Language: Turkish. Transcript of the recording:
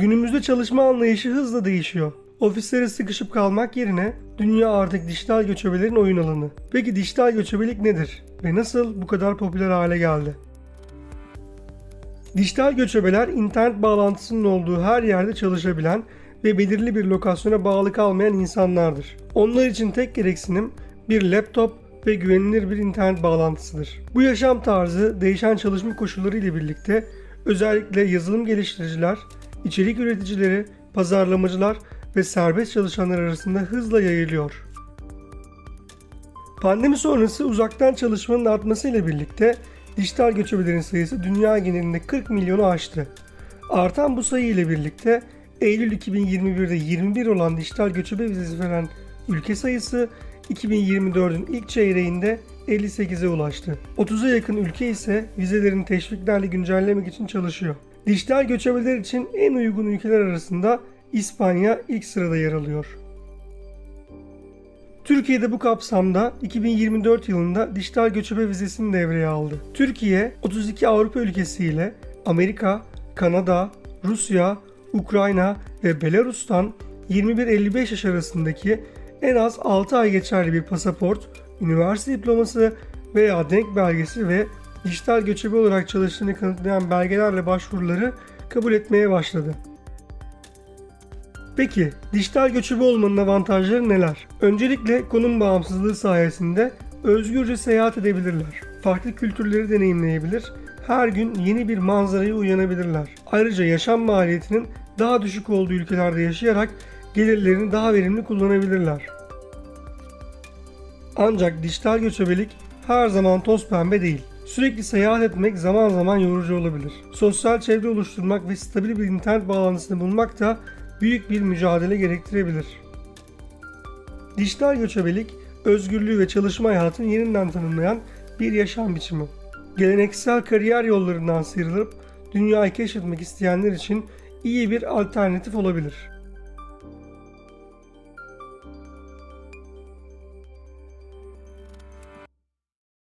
Günümüzde çalışma anlayışı hızla değişiyor. Ofislere sıkışıp kalmak yerine dünya artık dijital göçebelerin oyun alanı. Peki dijital göçebelik nedir ve nasıl bu kadar popüler hale geldi? Dijital göçebeler internet bağlantısının olduğu her yerde çalışabilen ve belirli bir lokasyona bağlı kalmayan insanlardır. Onlar için tek gereksinim bir laptop ve güvenilir bir internet bağlantısıdır. Bu yaşam tarzı değişen çalışma koşulları ile birlikte özellikle yazılım geliştiriciler, içerik üreticileri, pazarlamacılar ve serbest çalışanlar arasında hızla yayılıyor. Pandemi sonrası uzaktan çalışmanın artmasıyla birlikte dijital göçebelerin sayısı dünya genelinde 40 milyonu aştı. Artan bu sayı ile birlikte Eylül 2021'de 21 olan dijital göçebe vizesi veren ülke sayısı 2024'ün ilk çeyreğinde 58'e ulaştı. 30'a yakın ülke ise vizelerini teşviklerle güncellemek için çalışıyor. Dijital göçebeler için en uygun ülkeler arasında İspanya ilk sırada yer alıyor. Türkiye'de bu kapsamda 2024 yılında dijital göçebe vizesini devreye aldı. Türkiye 32 Avrupa ülkesiyle Amerika, Kanada, Rusya, Ukrayna ve Belarus'tan 21-55 yaş arasındaki en az 6 ay geçerli bir pasaport, üniversite diploması veya denk belgesi ve dijital göçebe olarak çalıştığını kanıtlayan belgelerle başvuruları kabul etmeye başladı. Peki dijital göçebe olmanın avantajları neler? Öncelikle konum bağımsızlığı sayesinde özgürce seyahat edebilirler. Farklı kültürleri deneyimleyebilir, her gün yeni bir manzaraya uyanabilirler. Ayrıca yaşam maliyetinin daha düşük olduğu ülkelerde yaşayarak gelirlerini daha verimli kullanabilirler. Ancak dijital göçebelik her zaman toz pembe değil. Sürekli seyahat etmek zaman zaman yorucu olabilir. Sosyal çevre oluşturmak ve stabil bir internet bağlantısını bulmak da büyük bir mücadele gerektirebilir. Dijital göçebelik, özgürlüğü ve çalışma hayatını yeniden tanımlayan bir yaşam biçimi. Geleneksel kariyer yollarından sıyrılıp dünyayı keşfetmek isteyenler için iyi bir alternatif olabilir.